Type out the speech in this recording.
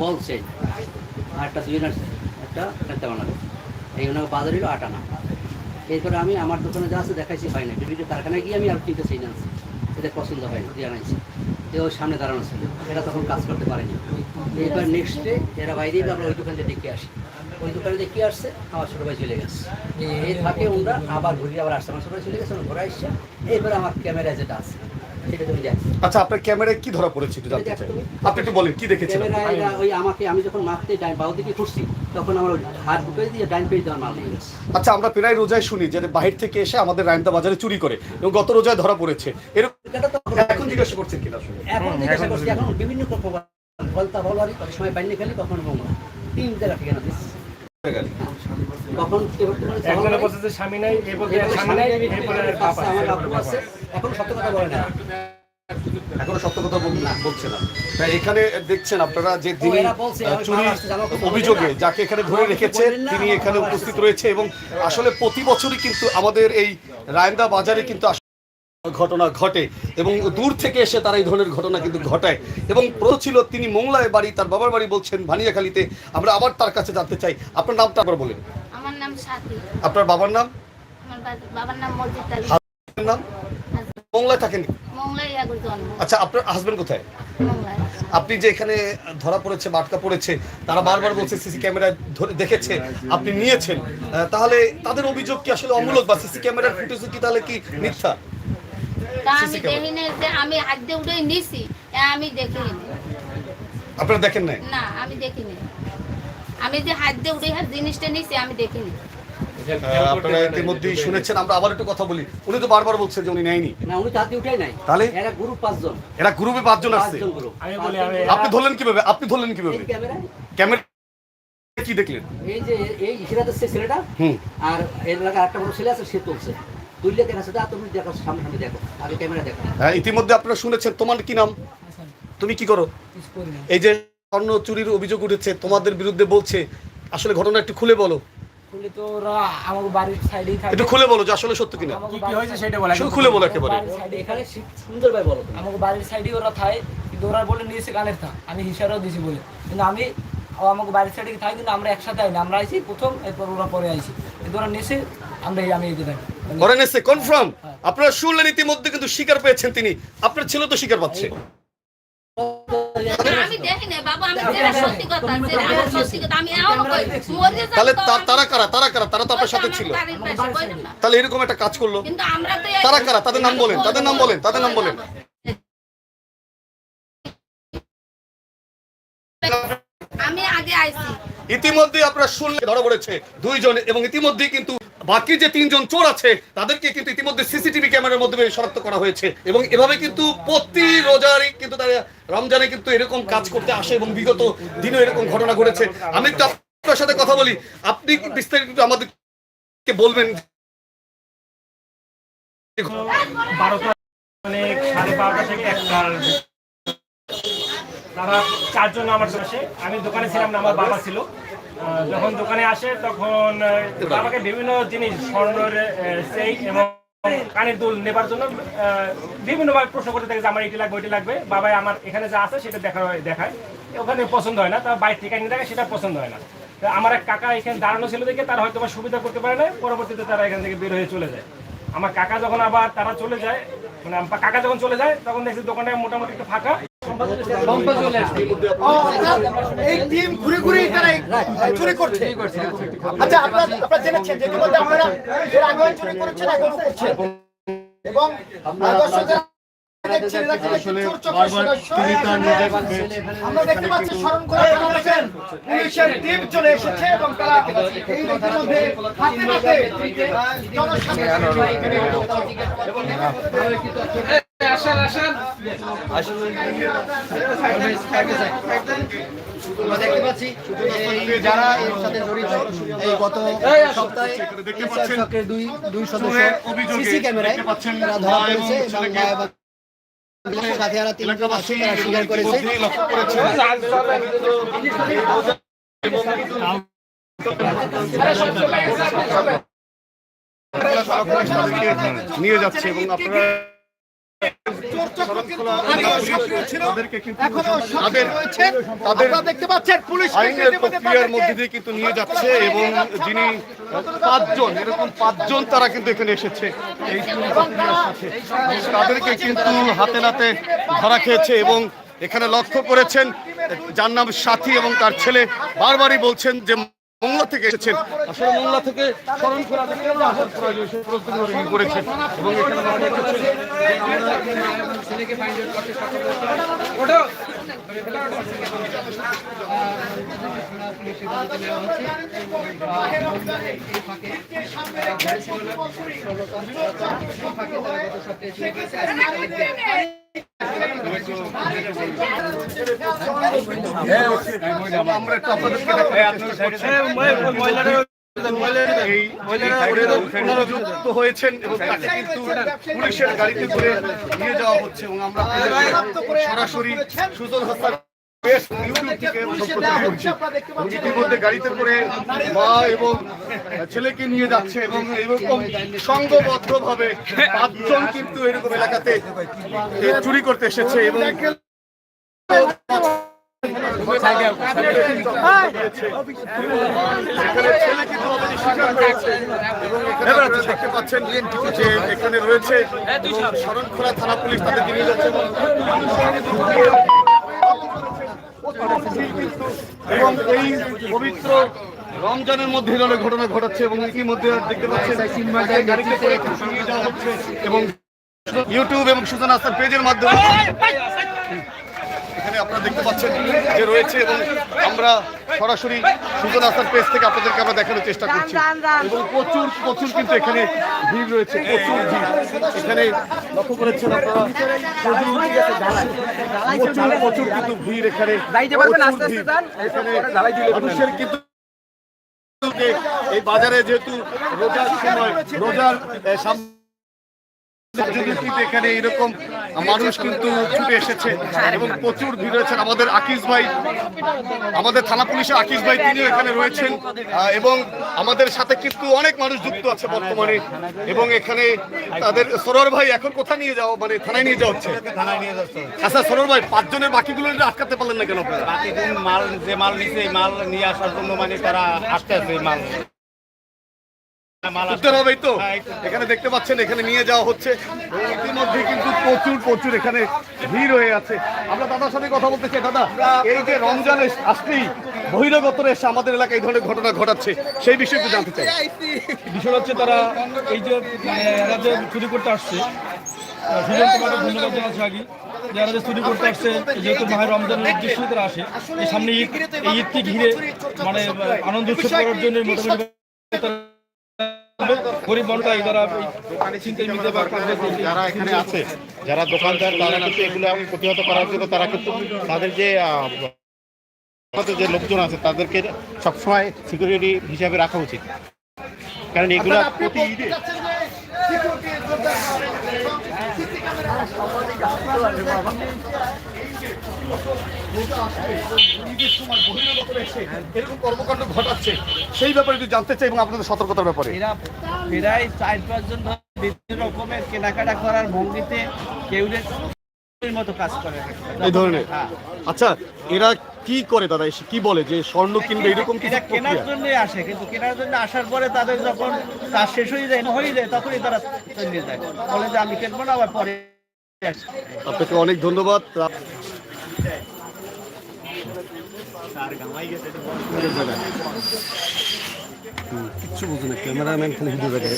বল chain আর একটা jeweller একটা একটা বানাবে। এই ওনাকে বাজার হলো আট আনা। এরপরে আমি আমার দোকানে যা আছে দেখাইছি, হয় না বিভিন্ন কারখানায় গিয়ে আমি আর তিনটে চেন আনছি। এটা পছন্দ হয় না, দিয়ে আনাইছি। সামনে দাঁড়ানো ছিল। এরা তখন কাজ করতে পারেনি। এবার নেক্সট ডে এরা বাইরেই আমরা ওই দোকানে দেখে আসি। ওই দোকানে দেখে আসছে? আমার ছোটো ভাই চলে গেছে। এই ফাঁকে ওরা, আবার ঘুরিয়ে আবার আসছে। আমার ছোটো ভাই চলে গেছে ঘুরে আসছে এবার আমার ক্যামেরা যেটা আছে। সেটা তুমি দেখো। আচ্ছা আপনার ক্যামেরায় কি ধরা পড়েছে একটু জানতে চাই। আপনি একটু বলেন কি দেখেছেন? ওই আমাকে আমি যখন মারতে ডাইন বাউ দিকে ঘুরছি তখন আমার হাত ঢুকে দিয়ে ডাইন পেয়ে দেওয়ার মাল নিয়ে আচ্ছা আমরা প্রায় রোজায় শুনি যে বাহির থেকে এসে আমাদের রায়ন্দা বাজারে চুরি করে এবং গত রোজায় ধরা পড়েছে। এরকম এখন জিজ্ঞাসা করছেন কিনা আসলে এখন জিজ্ঞাসা করছি এখন বিভিন্ন প্রকার ফলতা বলারি কত সময় বাইরে খেলি কখন তিন জায়গা থেকে না দিচ্ছি একজনে বলছে যে স্বামী নাই এ বলছে স্বামী নাই এরপরে পাপা আমার বাপু আছে। এখন সত্য কথা বলে না। এখনও সত্য কথা বলছে না তাই এখানে দেখছেন আপনারা যে ও, যিনি এরা বলছে, আহ, ওই চুরি বাবা আসছে, জানো তো, অভিযোগে যাকে এখানে ধরে রেখেছে তিনি এখানে উপস্থিত রয়েছে এবং আসলে প্রতি বছরই কিন্তু আমাদের এই রায়ন্দা বাজারে কিন্তু ঘটনা ঘটে এবং দূর থেকে এসে তারা এই ধরনের ঘটনা কিন্তু ঘটায়। এবং প্রথম ছিল তিনি মোংলায় বাড়ি তার বাবার বাড়ি বলছেন ভানিয়াখালীতে। আমরা আবার তার কাছে জানতে চাই। আপনার নামটা আবার বলেন। আমার নাম সাথী। আপনার বাবার নাম? আমার বাবার নাম মসজিদ আলী। আপনার নাম? মোংলায় থাকেন আচ্ছা আপনার হাজবেন্ড কোথায়? আপনি যে এখানে ধরা পড়েছে বাটকা পড়েছে তারা বারবার বলছে সিসি ক্যামেরায় ধরে দেখেছে আপনি নিয়েছেন। তাহলে তাদের অভিযোগ কি আসলে অমূলক বা সিসি ক্যামেরার ফুটেজ কি তাহলে কি মিথ্যা? তা আমি। দেখি না যে আমি হাত দিয়ে উঠে নিছি আমি দেখিনি আপনারা দেখেন নাই? না আমি দেখিনি আমি যে হাত দিয়ে উঠে জিনিসটা নিছি আমি দেখিনি আপনারা ইতিমধ্যেই শুনেছেন আমরা আবার একটু কথা বলি। উনি তো বারবার বলছেন যে উনি নেয়নি। না উনি তো হাত দিয়ে নাই। তাহলে? এরা গ্রুপ পাঁচজন। এরা গ্রুপে পাঁচজন আসছে পাঁচজন গ্রুপ আমি বলি, আমি- আপনি ধরলেন কীভাবে? আপনি ধরলেন কীভাবে? এই ক্যামেরায়? ক্যামেরা কি দেখলেন? এই যে এই ছেলেটা হুম। আর এর এলাকার একটা বড় ছেলে আছে সে তুলছে। তুললে দেখাচ্ছে দা তুমি দেখো সামনে সামনে দেখো আগে ক্যামেরা দেখো। হ্যাঁ, ইতিমধ্যে আপনারা শুনেছেন তোমার কি নাম? তুমি কি করো? এই যে স্বর্ণ চুরির অভিযোগ উঠেছে তোমাদের বিরুদ্ধে বলছে আসলে ঘটনা একটু খুলে বলো। খুলে তো ওরা বাড়ির সাইডেই থাকে। একটু খুলে বলো যে আসলে সত্য কিনা। কি কি হয়েছে সেটা বলা শুধু খুলে বলো একেবারে। এখানে সুন্দর ভাই বলো। আমাকে বাড়ির সাইডে ওরা থাকে কিন্তু ওরা বলে নিয়েছে গানের থা আমি হিসারও দিছি বলে। কিন্তু আমি আমাকে বাড়ির সাইডে থাকে কিন্তু আমরা একসাথে আইনি আমরা আইছি প্রথম এরপর ওরা পরে আইছি। কিন্তু ওরা নিয়েছে আমরা আমি এই থাকি। করেন এসে কনফার্ম আপনারা শুনলেন ইতিমধ্যে কিন্তু পেয়েছেন তিনি। আপনার ছেলে তো পাচ্ছে। তাহলে তারা কারা তারা কারা তারা তো আপনার সাথে ছিল। তাহলে এরকম একটা কাজ করল। তারা কারা? তাদের নাম বলেন, তাদের নাম বলেন, তাদের নাম বলেন। আমি আগে আইছি। ইতিমধ্যে আপনারা শুনলে ধরা পড়েছে দুইজন এবং ইতিমধ্যে কিন্তু বাকি যে তিনজন চোর আছে, তাদেরকে কিন্তু ইতিমধ্যে সিসিটিভি ক্যামেরার মাধ্যমে শনাক্ত করা হয়েছে। এবং এভাবে কিন্তু প্রতি রোজারে কিন্তু তারা রমজানে কিন্তু এরকম কাজ করতে আসে এবং বিগত দিনও এরকম ঘটনা ঘটেছে। আমি একটু আপনার সাথে কথা বলি। আপনি বিস্তারিত আমাদেরকে বলবেন? মানে তারা চারজন আমার আসে। আমি দোকানে ছিলাম না, আমার বাবা ছিল। যখন দোকানে আসে, তখন বাবাকে বিভিন্ন জিনিস স্বর্ণের সেই এবং কানের দুল নেবার জন্য বিভিন্নভাবে প্রশ্ন করতে থাকে যে আমার এটি লাগবে, ওইটি লাগবে। বাবাই আমার এখানে যা আছে সেটা দেখা দেখায়। ওখানে পছন্দ হয় না তার বাইরে থেকে নিয়ে দেখে সেটা পছন্দ হয় না। আমার এক কাকা এখানে দাঁড়ানো ছিল দেখে তারা হয়তো সুবিধা করতে পারে না, পরবর্তীতে তারা এখান থেকে বের হয়ে চলে যায়। আমার কাকা যখন আবার তারা চলে যায় মানে কাকা যখন চলে যায়, তখন দেখছি দোকানটা মোটামুটি একটু ফাঁকা। এই টিম ঘুরে ঘুরে তারা চুরি করছে। আচ্ছা আপনারা আপনারা জেনেছেন যে ইতিমধ্যে আপনারা এর আগেও চুরি করেছেন এখনও এবং। আমরা দেখতে পাচ্ছি স্মরণ করে পুলিশের টিম চলে এসেছে এবং তারা এই ইতিমধ্যে হাতে হাতে আহ, জনসাধারণ আমরা দেখতে পাচ্ছি যারা এর সাথে জড়িত এই গত সপ্তাহে দেখতে এই পাচ্ছেন? চক্রের দুই দুই সদস্য সিসি ক্যামেরায় তারা ধরা পড়েছে এবং ছেলেকে। মায়াবাদ সাথে আরও তিনজন আছে তারা স্বীকার করেছে নিয়ে যাচ্ছে এবং আপনারা দেখতে পাচ্ছেন পুলিশ আইনের প্রক্রিয়ার মধ্যে দিয়ে কিন্তু নিয়ে যাচ্ছে এবং যিনি পাঁচজন এরকম পাঁচজন তারা কিন্তু এখানে এসেছে। এই তাদেরকে কিন্তু হাতে নাতে ধরা খেয়েছে এবং এখানে লক্ষ্য করেছেন যার নাম সাথী এবং তার ছেলে বারবারই বলছেন যে মোংলা থেকে এসেছেন। আসলে মোংলা থেকে স্মরণ করা আসার প্রয়োজন সে প্রস্তুতি করেছেন এবং এখানে আমরা ছেলেকে হয়েছেন পুলিশের গাড়িতে করে নিয়ে যাওয়া হচ্ছে এবং আমরা সরাসরি সুজন হাসান বেশ ইউটিউব থেকে সম্প্রচার করছি এবং ইতিমধ্যে গাড়িতে করে মা এবং ছেলেকে নিয়ে যাচ্ছে এবং এরকম সংঘবদ্ধ ভাবে পাঁচজন কিন্তু এরকম এলাকাতে চুরি করতে এসেছে এবং দেখতে পাচ্ছেন যে এখানে রয়েছে শরণখোলা থানা পুলিশ তাদেরকে নিয়ে যাচ্ছে এবং এই পবিত্র রমজানের মধ্যে অনেক ধরনের ঘটনা ঘটাচ্ছে এবং ইতিমধ্যে দেখতে পাচ্ছেন এবং ইউটিউব এবং সুজন আস্তার পেজের মাধ্যমে এখানে আপনারা দেখতে পাচ্ছেন যে রয়েছে এবং আমরা সরাসরি সুজন আস্তার পেজ থেকে আপনাদেরকে আমরা দেখানোর চেষ্টা করছি। এবং প্রচুর প্রচুর কিন্তু এখানে ভিড় রয়েছে প্রচুর ভিড়। এখানে লক্ষ্য করেছেন আপনারা প্রচুর প্রচুর প্রচুর কিন্তু ভিড়। এখানে এখানে মানুষের কিন্তু এই বাজারে যেহেতু রোজার সময় রোজার এ, সাম- এখানে এরকম মানুষ কিন্তু ছুটে এসেছে এবং প্রচুর ভিড় হয়েছে আমাদের আকিস ভাই, আমাদের থানা পুলিশের আকিস ভাই, তিনিও এখানে রয়েছেন। এবং আমাদের সাথে কিন্তু অনেক মানুষ যুক্ত আছে বর্তমানে। এবং এখানে তাদের সরোর ভাই, এখন কোথায় নিয়ে যাও মানে থানায় নিয়ে যাওয়া হচ্ছে? আচ্ছা সরোর ভাই, পাঁচজনের বাকিগুলো আটকাতে পারলেন না কেন মাল, যে মাল নিছে মাল নিয়ে আসার জন্য মানে তারা আসতে এই মাল। আসতে- উত্তর হবেই তো। হ্যাঁ, এখানে দেখতে পাচ্ছেন এখানে নিয়ে যাওয়া হচ্ছে। ইতিমধ্যে কিন্তু প্রচুর প্রচুর এখানে ভিড় হয়ে আছে। আমরা দাদার সাথে কথা বলতে চাই। দাদা এই যে রমজান এস- আসলেই বহিরাগতরা এসে আমাদের এলাকায় এই ধরনের ঘটনা ঘটাচ্ছে। সেই বিষয়ে একটু জানতে চাই। বিষয় হচ্ছে তারা এই যে এরা যে চুরি করতে আসছে সুজন তোমাকে ধন্যবাদ জানাচ্ছি আগে যে এরা যে চুরি করতে আসছে যেহেতু মাহের রমজানের উদ্দেশ্যে তারা আসে এই সামনে ঈদ এই ঈদকে ঘিরে মানে আনন্দ উৎসব করার জন্য মোটামুটি গরিব মানুষরা তারা চিন্তায় মিলতে বা যারা এখানে আছে যারা দোকানদার তারা কিন্তু এগুলো প্রতিহত করার জন্য তারা কিন্তু তাদের যে যে লোকজন আছে তাদেরকে সবসময় সিকিউরিটি হিসাবে রাখা উচিত। কারণ এগুলো প্রতি ঈদে এরকম কর্মকাণ্ড ঘটাচ্ছে সেই ব্যাপারে একটু জানতে চাই এবং আপনাদের সতর্কতার ব্যাপারে এরা প্রায় চার পাঁচজন বিভিন্ন রকমের কেনাকাটা করার ভঙ্গিতে কেউ মতো কাজ করে। এই ধরনের। আচ্ছা এরা কি করে দাদা? এসে কি বলে যে স্বর্ণ কিনবে? এরকম কিছু কেনার জন্য আসে কিন্তু কেনার জন্য আসার পরে তাদের যখন কাজ শেষ হয়ে যায় হয়ে যায় তখনই তারা চলে যায়। বলে যে আমি কিনবো না আবার পরে আপনাকে অনেক ধন্যবাদ। কিচ্ছু বুঝুন ক্যামেরাম্যান খালি ভিডিও দেখে